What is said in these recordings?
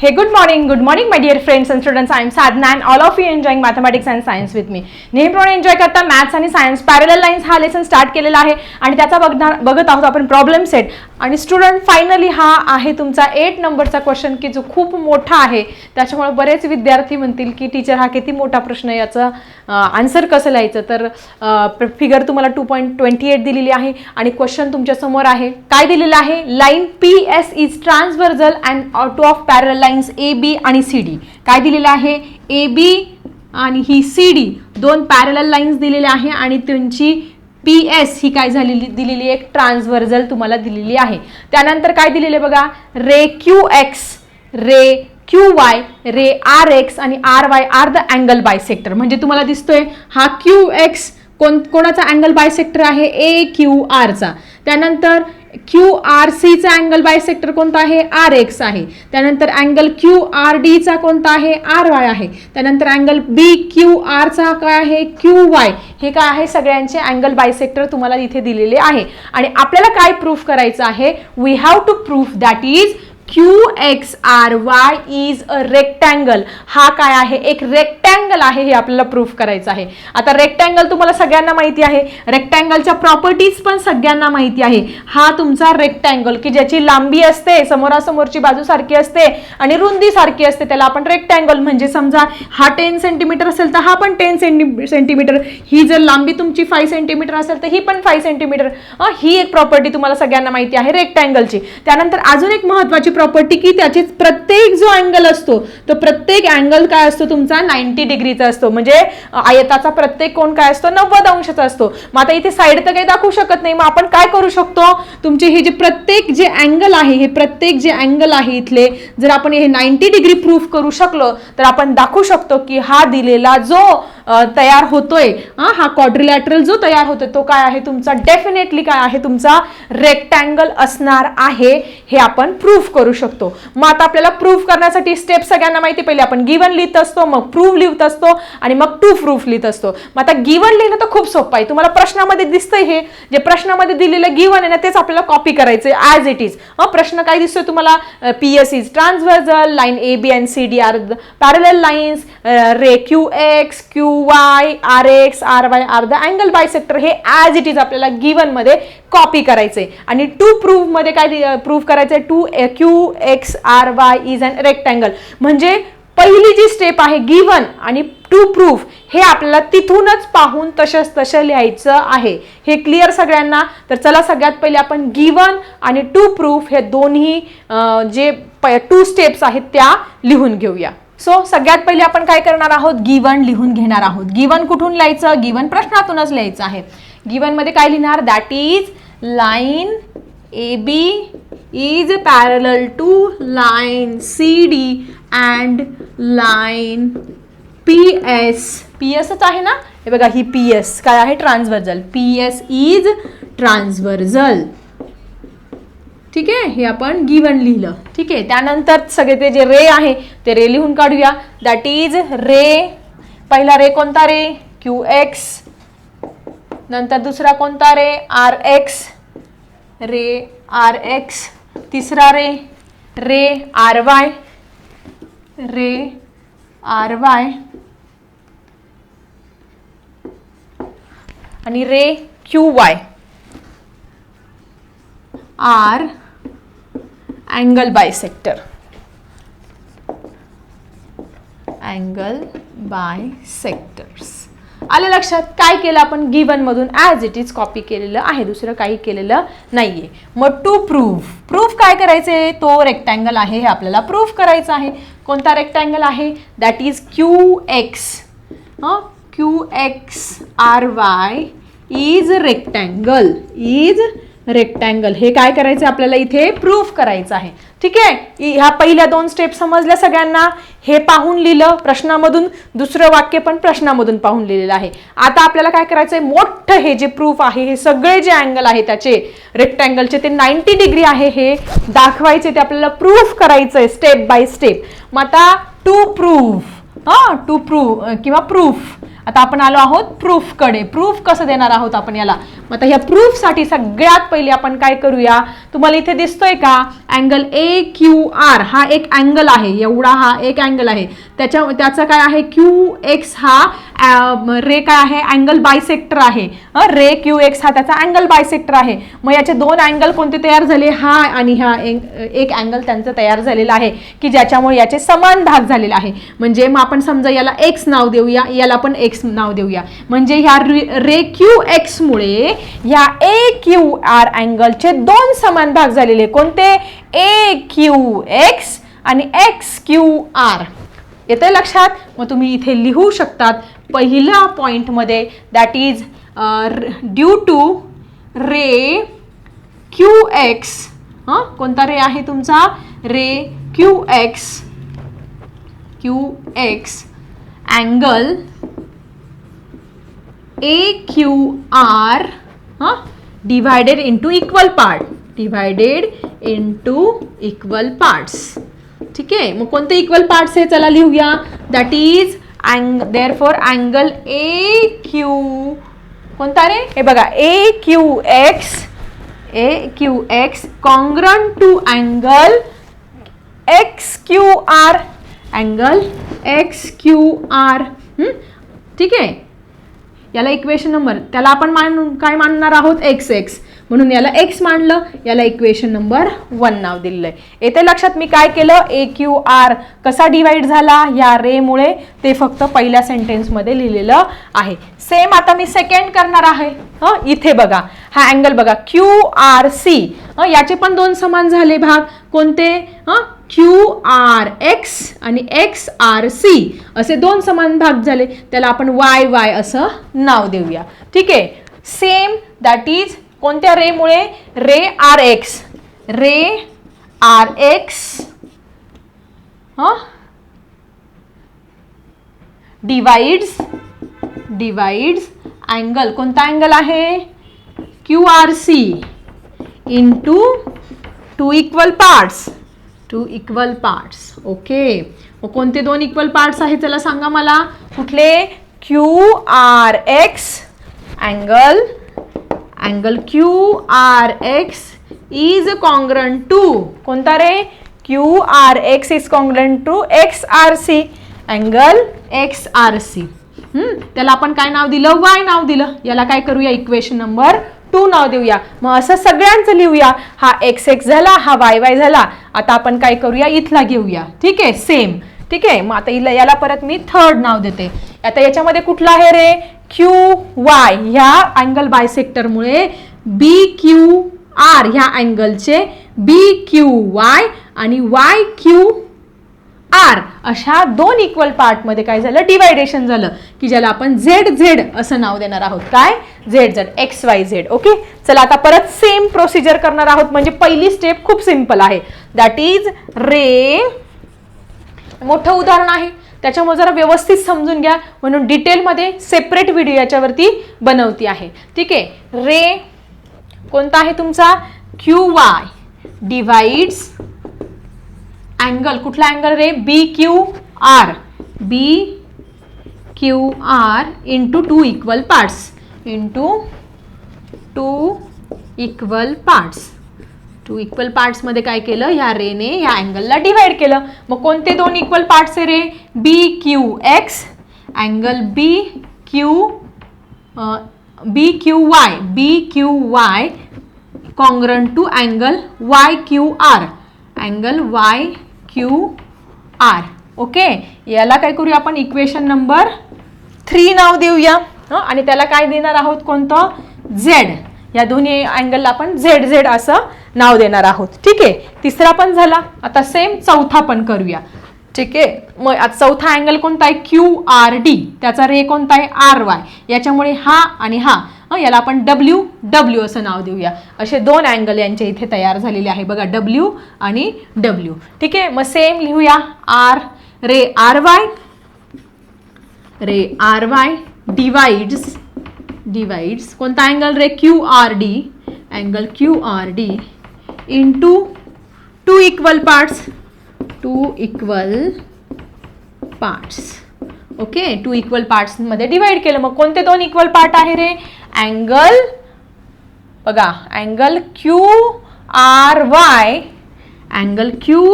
Hey, good morning, good morning, my dear friends and students. I am Sadhana and all of you enjoying mathematics and science with me. नेहमीप्रमाणे enjoy करता maths आणि science parallel lines हा lesson start केलेला आहे आणि त्याचा बघणार बघत आहोत आपण प्रॉब्लेम सेट आणि स्टुडंट फायनली हा आहे तुमचा एट नंबरचा क्वेश्चन की जो खूप मोठा आहे. त्याच्यामुळे बरेच विद्यार्थी म्हणतील की टीचर हा किती मोठा प्रश्न आहे याचं आन्सर कसं लिहायचं? तर फिगर तुम्हाला टू पॉईंट ट्वेंटी एट दिलेली आहे आणि क्वेश्चन तुमच्यासमोर आहे. काय दिलेलं आहे? Line P S is transversal and two of parallel times A B आणि सी डी काय दिलेलं आहे? ए बी आणि ही सी डी दोन पॅरल लाईन्स दिलेल्या आहे आणि त्यांची पी एस ही काय झालेली दिलेली एक ट्रान्सव्हर्जल तुम्हाला दिलेली आहे. त्यानंतर काय दिलेले बघा? Ray Q X ray Q Y ray R X आणि R Y are the angle bisector म्हणजे तुम्हाला दिसतोय हा क्यू एक्स कोण कोणाचा अँगल बाय सेक्टर आहे ए क्यू आरचा त्यानंतर क्यू आर सीचा अँगल बाय सेक्टर कोणता आहे? आर एक्स आहे. त्यानंतर अँगल क्यू आर डीचा कोणता आहे? आर वाय आहे. त्यानंतर अँगल बी क्यू आरचा काय आहे? क्यू वाय हे काय आहे? सगळ्यांचे अँगल बायसेक्टर तुम्हाला इथे दिलेले आहे. आणि आपल्याला काय प्रूफ करायचं आहे? We have to proof that is Q X R Y is a rectangle हा काय आहे? एक रेक्टँगल आहे हे आपल्याला प्रूफ करायचं आहे. आता रेक्टँगल तुम्हाला सगळ्यांना माहिती आहे. रेक्टँगलच्या प्रॉपर्टीज पण सगळ्यांना माहिती आहे. हा तुमचा रेक्टँगल की ज्याची लांबी असते समोरासमोरची बाजू सारखी असते आणि रुंदी सारखी असते त्याला आपण रेक्टँगल म्हणजे समजा हा टेन सेंटीमीटर असेल तर हा पण टेन सेंटी सेंटीमीटर ही जर लांबी तुमची फाईव्ह सेंटीमीटर असेल तर ही पण फाईव्ह सेंटीमीटर ही एक प्रॉपर्टी तुम्हाला सगळ्यांना माहिती आहे रेक्टँगलची त्यानंतर अजून एक महत्त्वाची प्रॉपर्टी की त्याचे प्रत्येक जो अँगल असतो तो प्रत्येक अँगल काय असतो तुमचा? नाईन्टी डिग्रीचा असतो. म्हणजे आयताचा प्रत्येक कोण काय असतो? नव्वद अंशाचा असतो. मग आता इथे साईड तर काही दाखवू शकत नाही. मग आपण काय करू शकतो? तुमचे हे जे प्रत्येक जे अँगल आहे हे प्रत्येक जे अँगल आहे इथले जर आपण हे नाईन्टी डिग्री प्रूफ करू शकलो तर आपण दाखवू शकतो की हा दिलेला जो तयार होतोय हा हा क्वाड्रिलॅटरल जो तयार होतोय तो काय आहे? तुमचा डेफिनेटली काय आहे? तुमचा रेक्टँगल असणार आहे. हे आपण प्रूफ करू शकतो. मग आता आपल्याला प्रूफ करण्यासाठी स्टेप सगळ्यांना माहिती पहिले आपण. गिवन लिहित असतो मग प्रूफ लिहित असतो आणि मग टू प्रूफ लिहित असतो. मग आता गिवन लिहिणं तर खूप सोपं आहे. तुम्हाला प्रश्नामध्ये दिसतंय हे. जे प्रश्नामध्ये दिलेलं गिवन आहे ना तेच आपल्याला कॉपी करायचं आहे ॲज इट इज प्रश्न काय दिसतोय तुम्हाला? P S is transversal line A B and C D are parallel lines ray Q X Q Y R X R Y are the angle bisector हे ॲज इट इज आपल्याला गिवनमध्ये copy करायचे. आणि to प्रूफमध्ये काय proof करायचंय? To Q X R Y is an rectangle म्हणजे पहिली जी स्टेप आहे गिवन आणि टू प्रूफ हे आपल्याला तिथूनच पाहून तसंच तसं लिहायचं आहे. हे क्लिअर सगळ्यांना? तर चला सगळ्यात पहिले आपण गिवन आणि टू प्रूफ हे दोन्ही जे जे टू स्टेप्स आहेत त्या लिहून घेऊया. सो सगळ्यात पहिले आपण काय करणार आहोत? गिवन लिहून घेणार आहोत. गिवन कुठून लिहायचं? गिवन प्रश्नातूनच लिहायचं आहे. गिवनमध्ये काय लिहिणार? That is line A B is parallel to line C D and line P S P such आहे ना? हे बघा ही पी एस काय आहे? Transversal P S is transversal ठीक आहे? हे आपण गिवन लिहिलं. ठीक आहे? त्यानंतर सगळे ते जे रे आहे ते रे लिहून काढूया. That is ray. पहिला रे कोणता रे? क्यू एक्स नंतर दुसरा कोणता ray? R X ray R X तिसरा ray? Ray R Y ray R Y आणि ray Q Y are angle bisector angle bisectors आलं लक्षात? काय केलं आपण? गिवन मधून ॲज इट इज कॉपी केलेलं आहे. दुसरं काही केलेलं नाहीये. मग टू प्रूफ प्रूफ काय करायचे? तो रेक्टँगल आहे. हे आपल्याला प्रूफ करायचं आहे. कोणता रेक्टँगल आहे? दॅट इज क्यू एक्स हां? Q X R Y is rectangle is rectangle हे काय करायचं आपल्याला इथे प्रूफ करायचं आहे. ठीक आहे? ह्या पहिल्या दोन स्टेप समजल्या सगळ्यांना? हे पाहून लिहिलं प्रश्नामधून. दुसरं वाक्य पण प्रश्नामधून पाहून लिहिलेलं आहे. आता आपल्याला काय करायचंय? मोठं हे जे प्रूफ आहे हे सगळे जे अँगल आहे त्याचे रेक्टँगलचे ते नाईन्टी डिग्री आहे हे दाखवायचे ते आपल्याला प्रूफ करायचंय स्टेप बाय स्टेप मग आता टू प्रूफ हा? टू प्रूफ किंवा प्रूफ आता आपण आलो आहोत प्रूफकडे प्रूफ कसं देणार आहोत आपण याला? मग आता ह्या प्रूफसाठी सगळ्यात पहिले आपण काय करूया? तुम्हाला इथे दिसतोय का? अँगल ए क्यू आर हा एक अँगल आहे. एवढा हा एक अँगल आहे. त्याच्या त्याचा काय आहे? क्यू एक्स हा रे काय आहे? अँगल बायसेक्टर आहे. रे क्यू एक्स हा त्याचा अँगल बायसेक्टर आहे. मग याचे दोन अँगल कोणते तयार झाले? हा आणि हा एक- एक अँगल त्यांचं तयार झालेला आहे की ज्याच्यामुळे याचे समान भाग झालेला आहे. म्हणजे मग आपण समजा याला एक्स नाव देऊया याला पण एक्स नाव देऊया. म्हणजे ह्या रे- रे क्यू एक्समुळे ह्या ए क्यू आर अँगलचे दोन समान भाग झालेले. कोणते? ए क्यू एक्स आणि एक्स क्यू आर येते लक्षात? मग तुम्ही इथे लिहू शकतात. पहिल्या पॉईंटमध्ये that is due to ray Q X हां? कोणता रे आहे तुमचा? Ray Q X Q X angle A Q R हां? Divided into equal part divided into equal parts ठीक आहे? मग कोणते इक्वल पार्ट्स आहे? चला लिहूया. दॅट इज अँग therefore angle A Q कोणता रे? हे बघा A Q X A Q X congruent to angle X Q R angle X Q R ठीक आहे? याला इक्वेशन नंबर त्याला आपण मान काय मानणार आहोत? एक्स एक्स म्हणून याला एक्स मांडलं याला इक्वेशन नंबर वन नाव दिलेलं आहे येते लक्षात मी काय केलं? ए क्यू आर कसा डिवाइड झाला? या रेमुळे ते फक्त पहिल्या सेंटेन्समध्ये लिहिलेलं आहे. सेम आता मी सेकंड करणार आहे. हं इथे बघा. हा अँगल बघा. क्यू आर सी याचे पण दोन समान झाले भाग. कोणते? हं क्यू आर एक्स आणि एक्स आर सी असे दोन समान भाग झाले. त्याला आपण वाय वाय असं नाव देऊया. ठीक आहे? सेम दॅट इज कोणत्या रेमुळे? Ray R X. Ray R X. हां? डिवाइड्स डिवाइड्स अँगल कोणता अँगल आहे? Q R C into two equal parts two equal parts okay मग कोणते दोन इक्वल पार्ट्स आहेत चला सांगा मला? कुठले? Q R X angle angle Q R X is congruent to. कोणता ray? Q R X is congruent to X R C. Angle X R C. त्याला आपण काय नाव दिलं? वाय नाव दिलं. याला काय करूया? इक्वेशन नंबर टू नाव देऊया. मग असं सगळ्यांचं लिहूया. हा एक्स एक्स झाला हा वाय वाय झाला. आता आपण काय करूया? इथला घेऊया. ठीक आहे? सेम. ठीक आहे? मग आता इला याला परत मी थर्ड नाव देते. आता याच्यामध्ये कुठला आहे रे? क्यू वाय ह्या अँगल बायसेक्टरमुळे बी क्यू आर ह्या अँगलचे बी क्यू वाय आणि वाय क्यू आर अशा दोन इक्वल पार्टमध्ये काय झालं? डिवायडेशन झालं. की ज्याला आपण झेड झेड असं नाव देणार आहोत. काय? Z Z X Y Z okay चला आता परत सेम प्रोसिजर करणार आहोत. म्हणजे पहिली स्टेप खूप सिंपल आहे. दॅट इज रे मोठं उदाहरण आहे. त्याच्यामुळे जरा व्यवस्थित समजून घ्या. म्हणून डिटेलमध्ये सेपरेट व्हिडिओ याच्यावरती बनवती आहे. ठीक आहे? रे कोणता आहे तुमचा? क्यू वाय डिवाइड्स अँगल कुठला अँगल रे? B Q R B Q R into two equal parts into two equal parts two equal पार्ट्समध्ये काय केलं? ह्या रेने ह्या अँगलला डिवाइड केलं. मग कोणते दोन इक्वल पार्ट्स आहे रे? B Q X angle B Q B Q Y B Q Y congruent to angle Y Q R angle Y Q R okay याला काय करूया आपण? इक्वेशन नंबर थ्री नाव देऊया. आणि त्याला काय देणार आहोत कोणतं? झेड या दोन्ही अँगलला आपण झेड झेड असं नाव देणार आहोत. ठीक आहे? तिसरा पण झाला. आता सेम चौथा पण करूया. ठीक आहे? मग आता चौथा अँगल कोणता आहे? क्यू आर डी त्याचा रे कोणता आहे? आर वाय याच्यामुळे हा आणि हा. याला आपण डब्ल्यू डब्ल्यू असं नाव देऊया. असे दोन अँगल यांचे इथे तयार झालेले आहे. बघा डब्ल्यू आणि डब्ल्यू ठीक आहे? मग सेम लिहूया. R ray R Y ray R Y divides divides कोणता अँगल रे Q R D angle Q R D into two equal parts two equal parts okay two equal पार्ट्समध्ये divide केलं. मग कोणते दोन इक्वल पार्ट आहे रे? Angle बघा angle Q R Y angle Q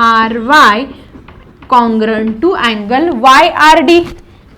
R Y congruent to angle Y R D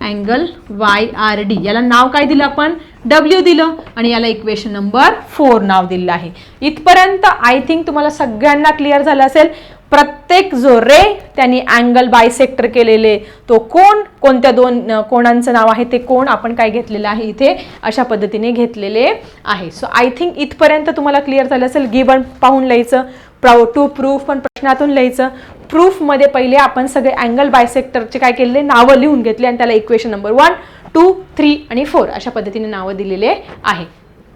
angle Y R D याला नाव काय दिलं आपण? डब्ल्यू दिलं आणि याला इक्वेशन नंबर फोर नाव दिलेलं आहे. इथपर्यंत आय थिंक तुम्हाला सगळ्यांना क्लिअर झालं असेल. प्रत्येक जो रे त्यांनी अँगल बायसेक्टर केलेले. तो कोण कोणत्या दोन कोणांचं नाव आहे ते कोण आपण काय घेतलेलं आहे इथे? अशा पद्धतीने घेतलेले आहे. सो आय थिंक इथपर्यंत तुम्हाला क्लिअर झालं असेल. गिवन पाहून लिहायचं. प्राऊ टू प्रूफ पण प्रश्नातून लिहायचं. प्रूफमध्ये पहिले आपण सगळे अँगल बायसेक्टरचे काय केलेले नावं लिहून घेतले आणि त्याला equation number one two three आणि फोर अशा पद्धतीने नावं दिलेले आहे.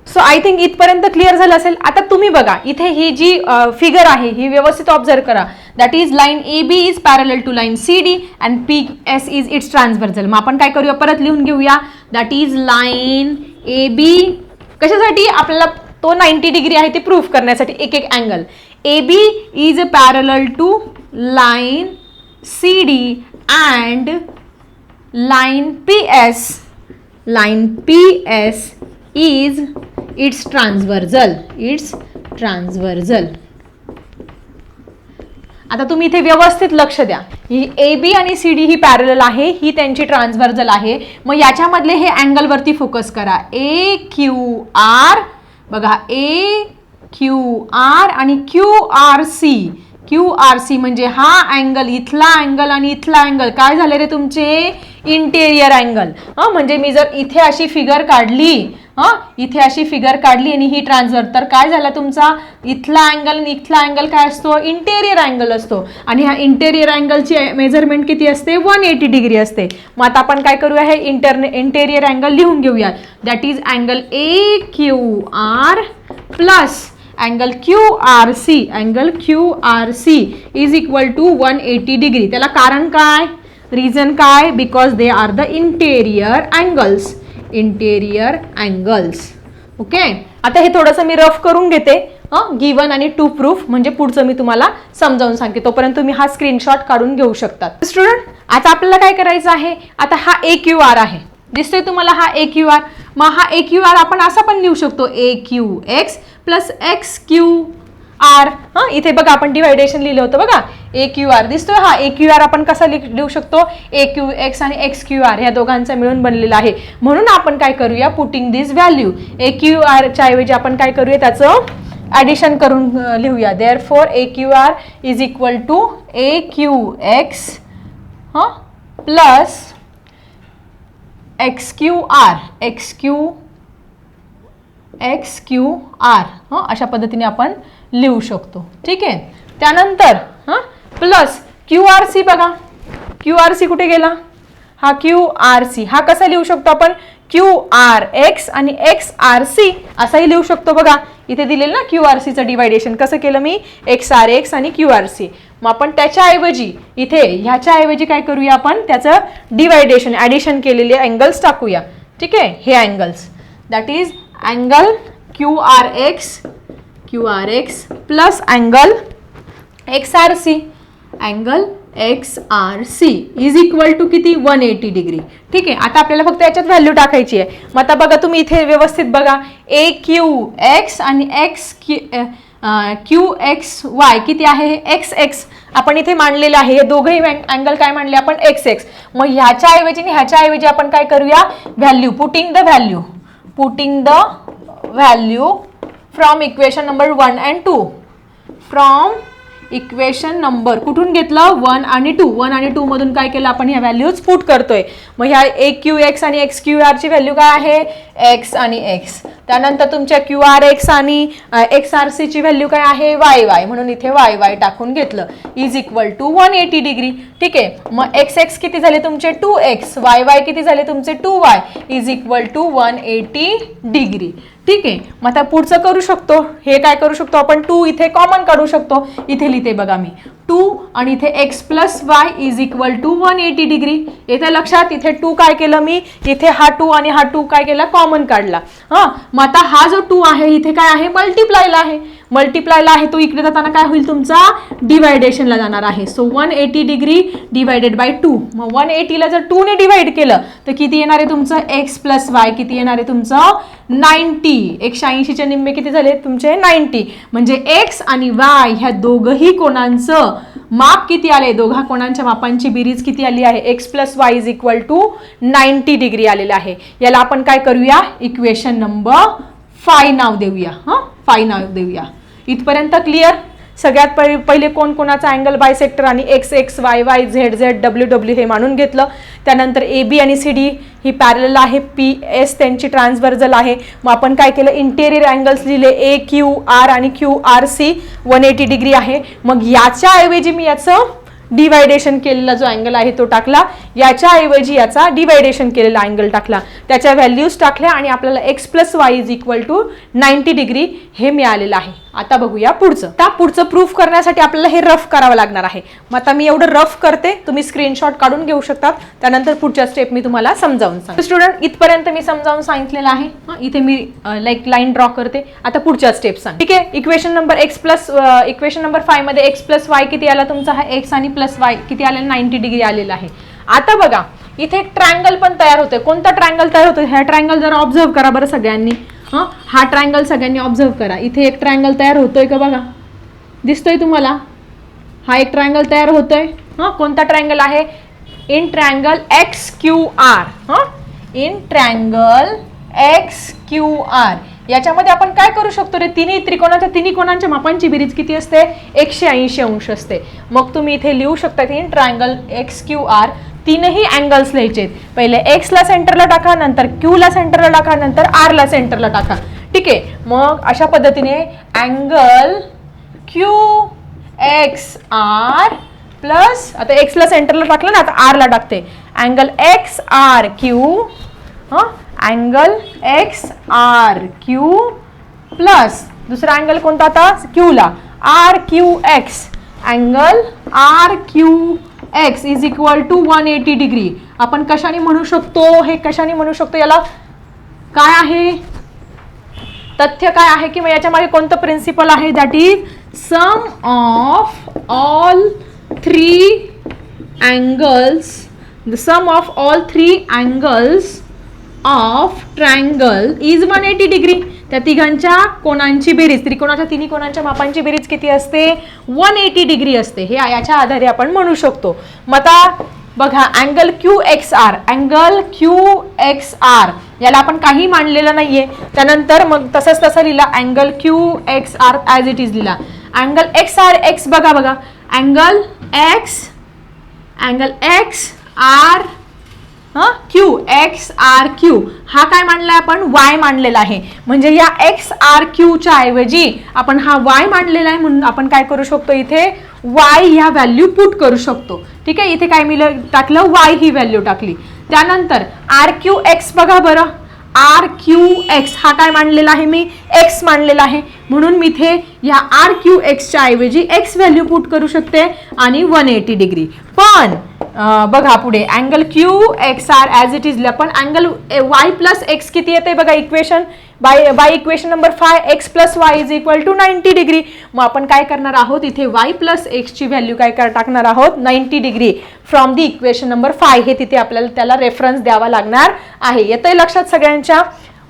सो आय थिंक इथपर्यंत क्लिअर झालं असेल. आता तुम्ही बघा इथे ही जी फिगर आहे ही व्यवस्थित ऑब्झर्व करा. That is line A B is parallel to line C D and P S is its transversal मग आपण काय करूया? परत लिहून घेऊया. That is line A B कशासाठी? आपल्याला तो नाईन्टी डिग्री आहे ते प्रूफ करण्यासाठी एक एक angle A B is a parallel to line C D and line P S line P S is its transversal its transversal. आता तुम्ही इथे व्यवस्थित लक्ष द्या. ही ए बी आणि सी डी ही पॅरल आहे ही त्यांची ट्रान्सव्हर्जल आहे. मग याच्यामधले हे अँगलवरती फोकस करा. ए क्यू आर बघा ए क्यू आर आणि Q R C Q R C म्हणजे हा अँगल इथला अँगल आणि इथला अँगल काय झाले रे तुमचे? इंटेरियर अँगल हां म्हणजे मी जर इथे अशी फिगर काढली हां इथे अशी फिगर काढली आणि ही ट्रान्सफर तर काय झाला तुमचा? इथला अँगल आणि इथला अँगल काय असतो? इंटेरियर अँगल असतो. आणि ह्या इंटेरियर अँगलची मेजरमेंट किती असते? वन एटी डिग्री असते. मग आता आपण काय करूया? हे इंटरने इंटेरियर अँगल लिहून घेऊया. That is angle A Q R plus angle Q R C angle Q R C is equal to one eighty degree त्याला कारण काय? रिझन काय? Because they are the interior angles interior angles okay आता हे थोडंसं मी rough करून घेते. Given आणि टू प्रूफ म्हणजे पुढचं मी तुम्हाला समजावून सांगते. तोपर्यंत तुम्ही हा स्क्रीनशॉट काढून घेऊ शकतात. स्टुडंट आता आपल्याला काय करायचं आहे? आता हा ए क्यू आर आहे. दिसतोय तुम्हाला हा ए क्यू आर मग हा ए क्यू आर आपण असा पण लिहू शकतो. A Q X plus X Q R हां इथे बघा आपण डिवायडेशन लिहिलं होतं बघा. ए क्यू आर दिसतोय. हा ए क्यू आर आपण कसा लिह- लिहू शकतो? ए क्यू एक्स आणि एक्स क्यू आर ह्या दोघांचा मिळून बनलेला आहे. म्हणून आपण काय करूया? Putting this value A Q आरच्या ऐवजी आपण काय करूया? त्याचं ॲडिशन करून लिहूया. Therefore A Q R is equal to A Q X हां plus X Q R X Q X Q R हं अशा पद्धतीने आपण लिहू शकतो. ठीक आहे? त्यानंतर हां प्लस क्यू आर सी बघा. क्यू आर सी कुठे गेला? हा क्यू आर सी हा कसा लिहू शकतो आपण? क्यू आर एक्स आणि एक्स आर सी असाही लिहू शकतो बघा. इथे दिलेलं ना क्यू आर सीचं डिवायडेशन कसं केलं मी? एक्स आर एक्स आणि क्यू आर सी मग आपण त्याच्याऐवजी इथे ह्याच्याऐवजी काय करूया आपण? त्याचं डिवायडेशन ॲडिशन केलेले अँगल्स टाकूया. ठीक आहे? हे angles that is angle Q R X Q R X plus angle X R C angle X R C is equal to किती? वन एटी डिग्री ठीक आहे आता आपल्याला फक्त याच्यात व्हॅल्यू टाकायची आहे. मग आता बघा तुम्ही इथे व्यवस्थित बघा. ए क्यू एक्स आणि X Q Q X Y किती आहे? एक्स एक्स आपण इथे मांडलेलं आहे. हे दोघंही अँगल काय मांडले? आपण एक्स एक्स मग ह्याच्याऐवजी आणि ह्याच्या ऐवजी आपण काय करूया? Value putting the value putting the value from equation number 1 and 2 from equation number कुठून घेतलं? वन आणि टू. वन आणि टू मधून काय केलं आपण? ह्या व्हॅल्यूज फूट करतोय. मग ह्या ए क्यू एक्स आणि एक्स क्यू आरची व्हॅल्यू काय आहे? एक्स आणि एक्स त्यानंतर तुमच्या क्यू आर एक्स आणि एक्स आर सीची व्हॅल्यू काय आहे? वाय वाय म्हणून इथे वाय वाय टाकून घेतलं. Is equal to one eighty degree ठीक आहे? मग एक्स एक्स किती झाले तुमचे? टू एक्स वाय वाय किती झाले तुमचे? Two Y is equal to one eighty degree ठीक आहे. मग आता पुढचं करू शकतो. हे काय करू शकतो आपण? टू इथे कॉमन काढू शकतो. इथे लिहिते बघा मी. टू आणि इथे X plus Y is equal to one eighty degree येथे लक्षात इथे टू काय केलं मी? इथे हा टू आणि हा टू काय केला? कॉमन काढला. हां? मग आता हा जो टू आहे इथे काय आहे? मल्टिप्लायला आहे. मल्टिप्लायला आहे तो इकडे जाताना काय होईल तुमचा? डिवायडेशनला जाणार आहे. So one eighty degree divided by two मग वन एटीला जर टूने डिवाइड केलं तर किती येणार आहे तुमचं? एक्स प्लस वाय किती येणार आहे तुमचं? नाईन्टी एकशे ऐंशीचे निम्मे किती झाले? तुमचे नाईन्टी म्हणजे एक्स आणि वाय ह्या दोघंही कोणांचं माप किती आले? दोघा कोणांच्या मापांची बिरीज किती आली आहे? X plus Y is equal to ninety degree आलेलं आहे. याला आपण काय करूया? इक्वेशन नंबर फाय नाव देऊया. हां? फाय नाव देऊया. इथपर्यंत क्लिअर सगळ्यात पहि- पहिले कोण कोणाचा अँगल बायसेक्टर आणि X X Y Y Z Z W W हे मानून घेतलं. त्यानंतर ए बी आणि सी डी ही पॅरल आहे. पी एस त्यांची ट्रान्सवर्जल आहे. मग आपण काय केलं? इंटेरियर अँगल्स लिहिले. ए क्यू आर आणि Q R C one eighty degree आहे. मग याच्याऐवजी मी याचं डिवायडेशन केलेला जो अँगल आहे तो टाकला. याच्याऐवजी याचा डिवायडेशन केलेला अँगल टाकला. त्याच्या व्हॅल्यूज टाकल्या आणि आपल्याला X plus Y is equal to ninety degree हे मिळालेलं आहे. आता बघूया पुढचं. त्या पुढचं प्रूफ करण्यासाठी आपल्याला हे रफ करावं लागणार आहे. मग आता मी एवढं रफ करते तुम्ही स्क्रीनशॉट काढून घेऊ शकतात. त्यानंतर पुढच्या स्टेप मी तुम्हाला समजावून सांगते. स्टुडंट इथपर्यंत मी समजावून सांगितलेलं आहे. इथे मी लाईक लाईन ड्रॉ करते. आता पुढच्या स्टेप सांग. ठीक आहे? Equation number X plus equation number फायमध्ये X plus Y किती आला तुमचा? हा एक्स आणि प्लस वाय किती आलेला? नाईन्टी डिग्री आलेला आहे. आता बघा इथे एक ट्रायंगल पण तयार होते कोणता ट्रायंगल तयार होतो ह्या ट्रायंगल जरा ऑब्झर्व करा बरं सगळ्यांनी. हां? हा ट्रायंगल सगळ्यांनी ऑब्झर्व करा. इथे एक ट्रायंगल तयार होतोय का बघा. दिसतोय तुम्हाला? हा एक ट्रायंगल तयार होतोय. हां? कोणता ट्रायंगल आहे? In triangle X Q R हां? In triangle X Q R याच्यामध्ये आपण काय करू शकतो रे? तिन्ही त्रिकोणाच्या तिन्ही कोणांच्या मापांची बेरीज किती असते? एकशे ऐंशी अंश असते. मग तुम्ही इथे लिहू शकता in triangle X Q R तीनही अँगल्स लिहायचे पहिले एक्सला सेंटरला टाका नंतर क्यूला सेंटरला टाका नंतर आरला सेंटरला टाका. ठीक आहे? मग अशा पद्धतीने angle Q X R plus आता एक्सला सेंटरला टाकलं ना आता आरला टाकते. अँगल एक्स आर क्यू हां? Angle X R Q plus दुसरा अँगल कोणता आता? क्यूला R Q X angle R Q X is equal to one eighty degree आपण कशाने म्हणू शकतो? हे कशाने म्हणू शकतो? याला काय आहे? तथ्य काय आहे किंवा याच्यामागे कोणतं प्रिन्सिपल आहे? That is sum of all three angles the sum of all three angles of triangle is one eighty degree त्या तिघांच्या कोणांची बेरीज त्रिकोणाच्या तिन्ही कोणांच्या मापांची बेरीज किती असते? वन एटी डिग्री असते. हे याच्या आधारे आपण म्हणू शकतो. मग आता बघा angle Q X R angle Q X R याला आपण काही मांडलेलं नाहीये. त्यानंतर मग तसंच तसं लिहिला angle Q X R as it is लिहिला. अँगल एक्स आर एक्स बघा बघा. Angle X angle X R हां? क्यू एक्स आर क्यू हा काय मांडलाय आपण? वाय मांडलेला आहे. म्हणजे या एक्स आर क्यूच्या ऐवजी आपण हा वाय मांडलेला आहे म्हणून आपण काय करू शकतो इथे? वाय ह्या व्हॅल्यू पुट करू शकतो. ठीक आहे? इथे काय मी टाकलं? वाय ही व्हॅल्यू टाकली. त्यानंतर आर क्यू एक्स बघा बरं. आर क्यू एक्स हा काय मांडलेला आहे मी? एक्स मांडलेला आहे. म्हणून मी इथे या आर क्यू एक्सच्या ऐवजी एक्स व्हॅल्यू पुट करू शकते आणि वन एटी डिग्री पण बघा पुढे. Angle Q X R as it is पण अँगल वाय प्लस एक्स किती येते बघा equation by by equation number five X plus Y is equal to ninety degree मग आपण काय करणार आहोत? इथे वाय प्लस एक्सची व्हॅल्यू काय कर टाकणार आहोत? Ninety degree from the equation number five हे तिथे आपल्याला त्याला रेफरन्स द्यावा लागणार आहे. येतंय लक्षात सगळ्यांच्या?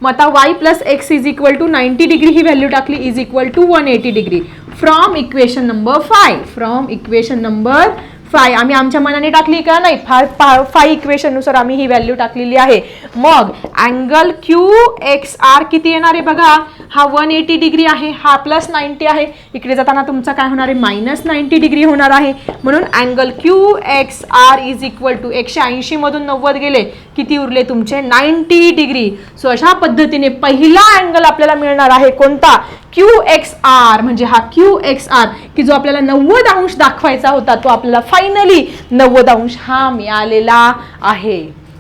मग आता Y plus X is equal to ninety degree he value टाकली is equal to one eighty degree from equation number five from equation number five आम्ही आमच्या मनाने टाकली का नाही? फाय फाय इक्वेशननुसार आम्ही ही व्हॅल्यू टाकलेली आहे. मग अँगल क्यू एक्स आर किती येणार आहे बघा? हा वन एटी डिग्री आहे हा प्लस नाईन्टी आहे. इकडे जाताना तुमचा काय होणार आहे? मायनस नाईन्टी डिग्री होणार आहे. म्हणून angle Q X R is equal to एकशे ऐंशीमधून नव्वद गेले. किती उरले तुमचे? नाईन्टी डिग्री सो अशा पद्धतीने पहिला अँगल आपल्याला मिळणार आहे कोणता? क्यू एक्स आर म्हणजे हा क्यू एक्स आर की जो आपल्याला नव्वद अंश दाखवायचा होता तो आपल्याला फायनली नव्वद अंश हा मिळालेला आहे.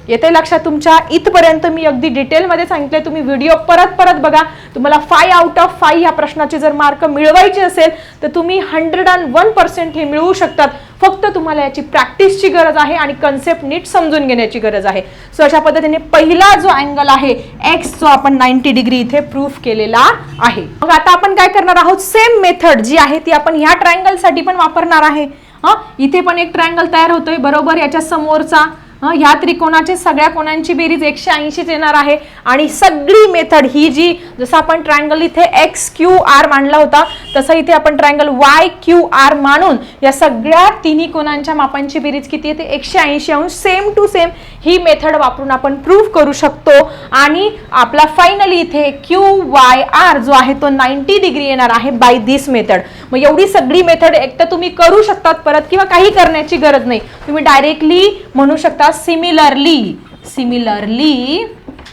येते लक्षात तुमच्या? इथपर्यंत मी अगदी डिटेलमध्ये सांगितलं तुम्ही व्हिडिओ परत परत बघा. तुम्हाला फाय आउट ऑफ फाय या प्रश्नाचे जर मार्क मिळवायचे असेल तर तुम्ही हंड्रेड अँड वन पर्सेंट हे मिळवू शकतात. फक्त तुम्हाला याची प्रॅक्टिसची गरज आहे आणि कन्सेप्ट नीट समजून घेण्याची गरज आहे. सो अशा पद्धतीने पहिला जो अँगल आहे एक्स जो आपण नाईन्टी डिग्री इथे प्रूफ केलेला आहे. मग आता आपण काय करणार आहोत? सेम मेथड जी आहे ती आपण ह्या ट्रायंगलसाठी पण वापरणार आहे. हा? इथे पण एक ट्रायंगल तयार होतोय बरोबर? याच्या समोरचा ह्या त्रिकोणाचे सगळ्या कोणांची बेरीज एकशे ऐंशीच येणार आहे. आणि सगळी मेथड ही जी जसं आपण ट्रायंगल इथे एक्स क्यू आर मांडला होता तसं इथे आपण ट्रायंगल वाय क्यू आर मानून या सगळ्या तिन्ही कोणांच्या मापांची बेरीज किती येते एकशे ऐंशी अंश सेम टू सेम ही मेथड वापरून आपण प्रूव्ह करू शकतो. आणि आपला फायनली इथे क्यू वाय आर जो आहे तो नाईन्टी डिग्री येणार आहे बाय दिस मेथड मग एवढी सगळी मेथड एक तर तुम्ही करू शकतात परत किंवा काही करण्याची गरज नाही. तुम्ही डायरेक्टली म्हणू शकता similarly similarly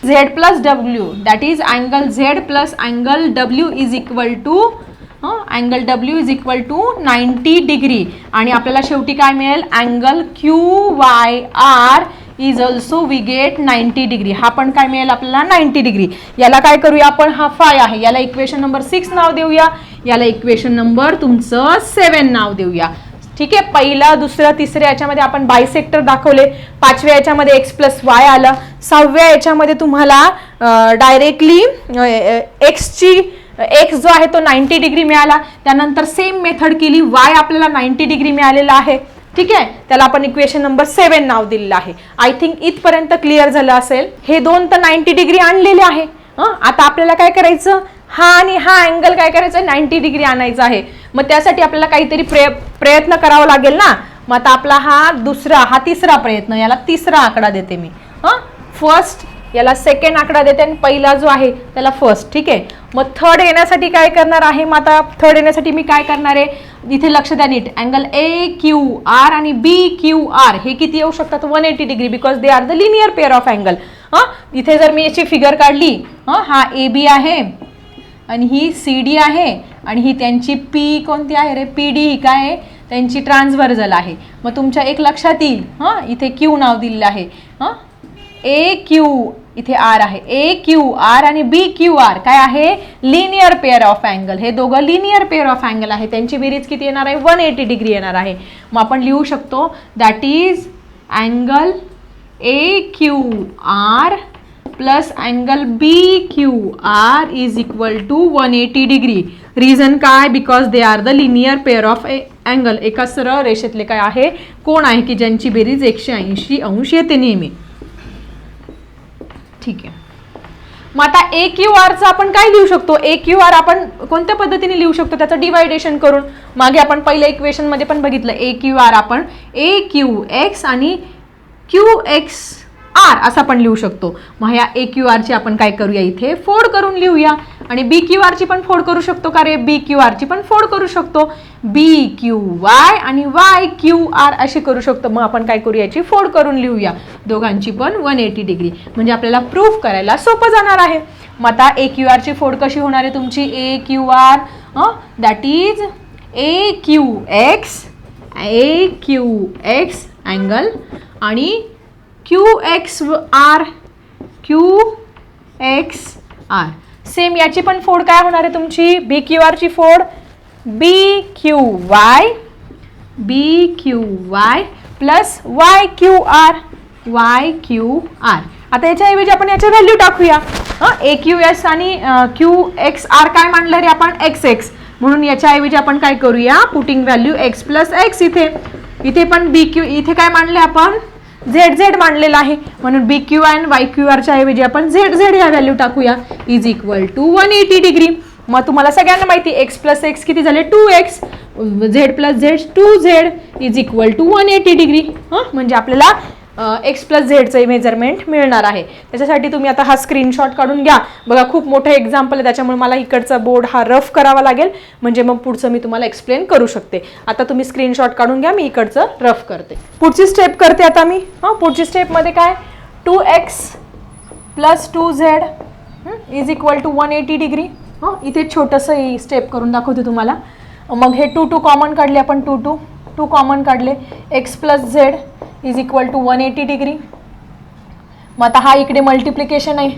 Z plus W that is angle Z plus angle W is equal to angle W is equal to ninety degree आणि आपल्याला शेवटी काय मिळेल? Angle Q Y R is also we get ninety degree हा पण काय मिळेल आपल्याला? नाईन्टी डिग्री याला काय करूया आपण? हा फाय आहे. याला इक्वेशन नंबर सिक्स नाव देऊया. याला इक्वेशन नंबर तुमचं सेवन नाव देऊया. ठीक आहे? पहिला दुसरा तिसऱ्या याच्यामध्ये आपण बायसेक्टर दाखवले. पाचव्या याच्यामध्ये एक्स प्लस वाय आलं. सहाव्या याच्यामध्ये तुम्हाला डायरेक्टली एक्सची एक्स जो आहे तो नाईन्टी डिग्री मिळाला. त्यानंतर सेम मेथड केली. वाय आपल्याला नाईन्टी डिग्री मिळालेला आहे. ठीक आहे? त्याला आपण इक्वेशन नंबर सेवन नाव दिलेलं आहे. आय थिंक इथपर्यंत क्लिअर झालं असेल. हे दोन तर नाईन्टी डिग्री आणलेले आहे. हं? आता आपल्याला काय करायचं? हा आणि हा अँगल काय करायचं? नाईन्टी डिग्री आणायचा आहे. मग त्यासाठी आपल्याला काहीतरी प्रय प्रयत्न करावा लागेल ना? मग आता आपला हा दुसरा हा तिसरा प्रयत्न याला तिसरा आकडा देते मी. हां? फर्स्ट याला सेकंड आकडा देते आणि पहिला जो आहे त्याला फर्स्ट ठीक आहे? मग थर्ड येण्यासाठी काय करणार आहे? मग आता थर्ड येण्यासाठी मी काय करणार आहे? इथे लक्ष द्या नीट. अँगल ए क्यू आर आणि बी क्यू आर हे किती येऊ शकतात? One eighty degree because they are the linear pair of angle हां? इथे जर मी याची फिगर काढली हां? हा ए बी आहे आणि ही सी डी आहे आणि ही त्यांची पी कोणती आहे रे? पी डी ही काय आहे? त्यांची ट्रान्सव्हर्जल आहे. मग तुमच्या एक लक्षात येईल. हां? इथे क्यू नाव दिलेलं आहे. हां? ए क्यू इथे आर आहे. ए क्यू आर आणि बी क्यू आर काय आहे? लिनियर पेअर ऑफ अँगल हे दोघं लिनियर पेअर ऑफ अँगल आहे. त्यांची बेरीज किती येणार आहे? वन एटी डिग्री येणार आहे. मग आपण लिहू शकतो that is angle A Q R plus angle B Q R is equal to one eighty degree reason काय? Because they are the linear pair of a angle एका सरळ रेषेतले काय आहे? कोण आहे की ज्यांची बेरीज एकशे ऐंशी अंश येते नेहमी? ठीक आहे. मग आता ए क्यू आरचं आपण काय लिहू शकतो? ए क्यू आर आपण कोणत्या पद्धतीने लिहू शकतो? त्याचं डिवायडेशन करून. मागे आपण पहिल्या इक्वेशनमध्ये पण बघितलं. ए क्यू आर आपण ए क्यू एक्स आणि क्यू एक्स आर असं आपण लिहू शकतो. मग ह्या ए क्यू आरची आपण काय करूया इथे? फोड करून लिहूया. आणि बी क्यू आरची पण फोड करू शकतो का रे? बी क्यू आरची पण फोड करू शकतो. बी क्यू वाय आणि वाय क्यू आर अशी करू शकतो. मग आपण काय करू याची? फोड करून लिहूया. दोघांची पण वन एटी डिग्री म्हणजे आपल्याला प्रूफ करायला सोपं जाणार आहे. मग आता ए क्यू आरची फोड कशी होणार आहे तुमची? A Q R that is A Q X A Q X angle आणि Q X R Q X R same याची पण फोड काय होणार आहे तुमची? बी क्यू आरची फोड B Q Y B Q Y plus Y Q R Y Q R आता याच्याऐवजी आपण याच्या व्हॅल्यू टाकूया. हां ए क्यू एस आणि क्यू एक्स आर काय मांडलं रे आपण? एक्स एक्स म्हणून याच्याऐवजी आपण काय करूया? Putting value X plus X इथे. इथे पण बी क्यू इथे काय मांडले आपण? झेड झेड मांडलेला आहे. म्हणून B Q and Y Q आरच्या ऐवजी आपण झेड झेड ह्या व्हॅल्यू टाकूया. Is equal to one eighty degree मग तुम्हाला सगळ्यांना माहिती एक्स प्लस एक्स किती झाले? Two X Z plus Z two Z is equal to one eighty degree हां? म्हणजे आपल्याला एक्स प्लस झेडचं मेजरमेंट मिळणार आहे. त्याच्यासाठी तुम्ही आता हा स्क्रीनशॉट काढून घ्या. बघा खूप मोठं एक्झाम्पल आहे. त्याच्यामुळे मला इकडचा बोर्ड हा रफ करावा लागेल. म्हणजे मग पुढचं मी तुम्हाला एक्सप्लेन करू शकते. आता तुम्ही स्क्रीनशॉट काढून घ्या. मी इकडचं रफ करते. पुढची स्टेप करते आता मी. हां पुढची स्टेपमध्ये काय? Two X plus two Z is equal to one eighty degree हां इथे छोटंसं स्टेप करून दाखवते तुम्हाला. मग हे टू टू कॉमन काढले आपण टू टू टू कॉमन काढले. X plus z is equal to one eighty degree मग आता हा इकडे मल्टिप्लिकेशन आहे.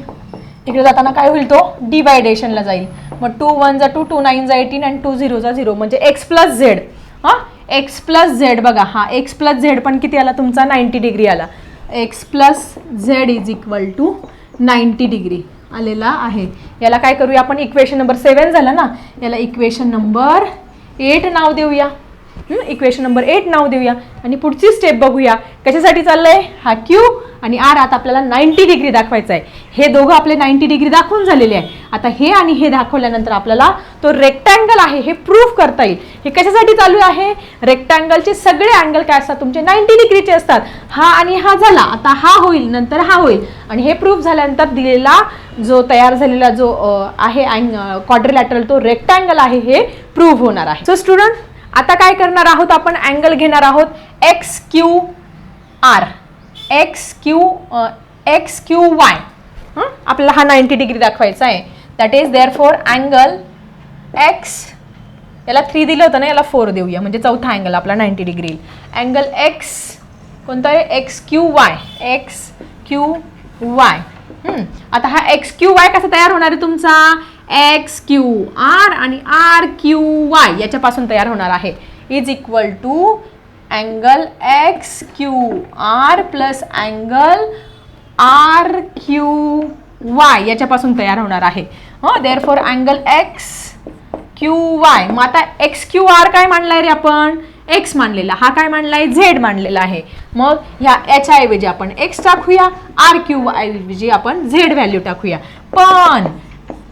इकडे जाताना काय होईल तो? डिवायडेशनला जाईल. मग टू वन जा टू टू नाईन जा एटीन अँड टू झिरो जा झिरो म्हणजे एक्स प्लस झेड हां? एक्स प्लस झेड बघा. हा एक्स प्लस झेड पण किती आला तुमचा? नाईन्टी डिग्री आला. X plus z is equal to ninety degree आलेला आहे. याला काय करूया आपण? इक्वेशन नंबर सेवन झालं ना? याला इक्वेशन नंबर एट नाव देऊया. इक्वेशन नंबर एट नाव देऊया. आणि पुढची स्टेप बघूया. कशासाठी चाललंय? हा क्यू आणि आर आता आपल्याला नाईन्टी डिग्री दाखवायचा आहे हे दोघं आपले नाईन्टी डिग्री दाखवून झालेले आहे. आता हे आणि हे दाखवल्यानंतर आपल्याला तो रेक्टँगल आहे हे प्रूफ करता येईल. हे कशासाठी चालू आहे? रेक्टँगलचे सगळे अँगल काय असतात? तुमचे नाईन्टी डिग्रीचे असतात. हा आणि हा झाला. आता हा होईल नंतर हा होईल. आणि हे प्रूफ झाल्यानंतर दिलेला जो तयार झालेला जो आहे अँग क्वाड्रिलॅटरल तो रेक्टँगल आहे हे प्रूव्ह होणार आहे. सो स्टुडंट आता काय करणार आहोत आपण? अँगल घेणार आहोत. X q r x q x q y आपल्याला हा नाईन्टी डिग्री दाखवायचा आहे. That is therefore angle x याला थ्री दिलं होतं ना याला फोर देऊया. म्हणजे चौथा अँगल आपला नाईन्टी डिग्री अँगल एक्स कोणता आहे? X q y x q y आता हा एक्स क्यू वाय कसा तयार होणार आहे तुमचा? एक्स क्यू आर आणि आर क्यू वाय याच्यापासून तयार होणार आहे. Is equal to angle x q r plus angle r q y याच्यापासून तयार होणार आहे. हं therefore angle x q y मग आता एक्स क्यू आर काय मांडलाय रे आपण? एक्स मानलेला हा काय मांडलाय? झेड मांडलेला आहे. मग ह्या याच्याऐवजी आपण एक्स टाकूया आर क्यू ऐवजी आपण झेड व्हॅल्यू टाकूया. पण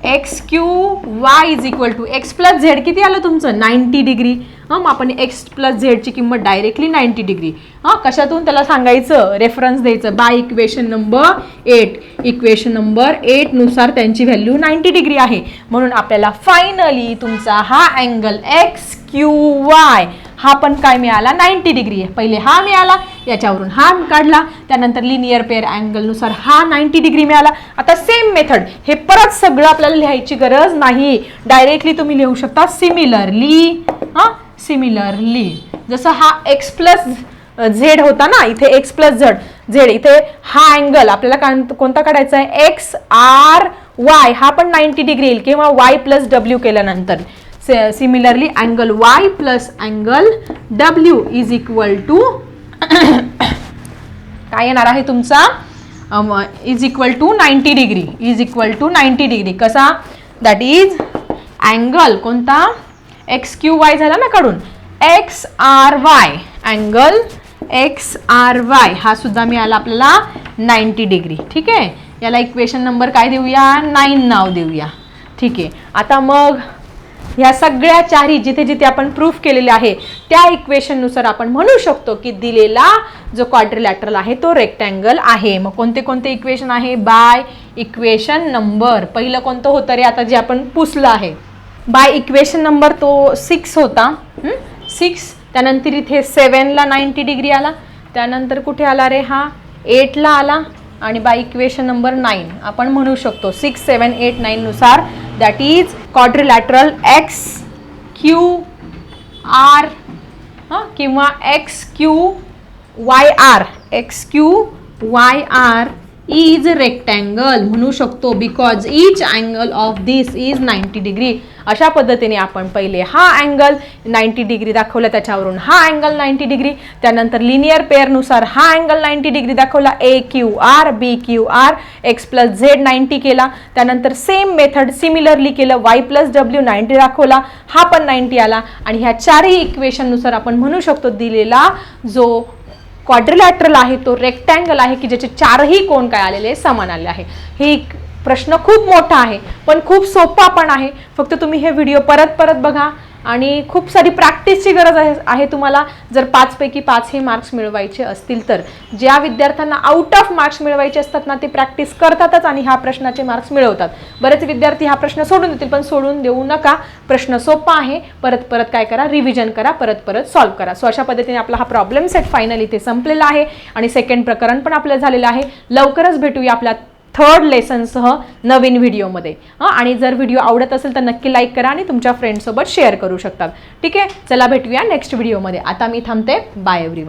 x q y is equal to x plus z किती आलं तुमचं? Ninety degree. हां मग आपण एक्स प्लस झेडची किंमत डायरेक्टली नाईन्टी डिग्री. हां कशातून त्याला सांगायचं? रेफरन्स द्यायचं. By equation number eight equation number एटनुसार त्यांची व्हॅल्यू नाईन्टी डिग्री आहे. म्हणून आपल्याला फायनली तुमचा हा अँगल एक्स क्यू वाय हा पण काय मिळाला? नाईन्टी डिग्री आहे. पहिले हा मिळाला याच्यावरून हा काढला त्यानंतर लिनियर पेअर अँगलनुसार हा नाईन्टी डिग्री मिळाला. आता सेम मेथड हे परत सगळं आपल्याला लिहायची गरज नाही. डायरेक्टली तुम्ही लिहू शकता सिमिलरली हां सिमिलरली जसं हा एक्स प्लस झेड होता ना इथे एक्स प्लस झेड झेड इथे हा अँगल आपल्याला कोणता काढायचा आहे? एक्स आर वाय हा पण नाईन्टी डिग्री येईल किंवा वाय प्लस डब्ल्यू केल्यानंतर. Similarly angle y plus angle W is equal to काय येणार आहे तुमचा? Is equal to ninety degree is equal to ninety degree कसा? दॅट इज अँगल कोणता? एक्स क्यू वाय झाला ना काढून. X r y angle x r y हा सुद्धा मिळाला आपल्याला नाईन्टी डिग्री ठीक आहे? याला इक्वेशन नंबर काय देऊया? नाईन नाव देऊया. ठीक आहे. आता मग ह्या सगळ्या चारही जिथे जिथे आपण प्रूफ केलेले आहे त्या इक्वेशननुसार आपण म्हणू शकतो की दिलेला जो क्वाड्रिलॅटरल आहे तो रेक्टँगल आहे. मग कोणते कोणते इक्वेशन आहे? बाय इक्वेशन नंबर पहिलं कोणतं होतं रे? आता जे आपण पुसलं आहे. बाय इक्वेशन नंबर तो सिक्स होता. सिक्स त्यानंतर इथे सेवनला नाईन्टी डिग्री आला. त्यानंतर कुठे आला रे हा? एटला आला. आणि बाय इक्वेशन नंबर नाईन आपण म्हणू शकतो. सिक्स सेवन एट नाईननुसार that is quadrilateral X Q R huh, Kima X Q Y R. X Q Y R. E is rectangle म्हणू शकतो because each angle of this is ninety degree अशा पद्धतीने आपण पहिले हा अँगल नाईन्टी डिग्री दाखवला त्याच्यावरून हा अँगल नाईन्टी डिग्री त्यानंतर लिनियर पेअरनुसार हा अँगल नाईन्टी डिग्री दाखवला a q r b q r x plus z ninety केला. त्यानंतर सेम मेथड सिमिलरली केलं वाय प्लस डब्ल्यू नाईन्टी दाखवला हा पण नाईन्टी आला. आणि ह्या चारही इक्वेशननुसार आपण म्हणू शकतो दिलेला जो क्वाड्रिलॅटरल आहे तो रेक्टँगल आहे की ज्याचे चारही कोण काय आलेले समान आले आहे. ही प्रश्न खूप मोठा आहे पण खूप सोपा पण आहे. फक्त तुम्ही हे व्हिडिओ परत परत बघा. आणि खूप सारी प्रॅक्टिसची गरज आहे आहे तुम्हाला. जर पाचपैकी पाच हे मार्क्स मिळवायचे असतील तर. ज्या विद्यार्थ्यांना आउट ऑफ मार्क्स मिळवायचे असतात ना ते प्रॅक्टिस करतातच आणि ह्या प्रश्नाचे मार्क्स मिळवतात. बरेच विद्यार्थी हा प्रश्न सोडून देतील पण सोडून देऊ नका. प्रश्न सोपा आहे. परत परत काय करा? रिव्हिजन करा. परत परत सॉल्व्ह करा. सो अशा पद्धतीने आपला हा प्रॉब्लेम सेट फायनल इथे संपलेला आहे. आणि सेकंड प्रकरण पण आपलं झालेलं आहे. लवकरच भेटूया आपल्या थर्ड लेसनसह नवीन व्हिडिओमध्ये हां आणि जर व्हिडिओ आवडत असेल तर नक्की लाईक करा आणि तुमच्या फ्रेंडसोबत शेअर करू शकतात. ठीक? आहे चला भेटूया नेक्स्ट व्हिडिओमध्ये आता मी थांबते. Bye every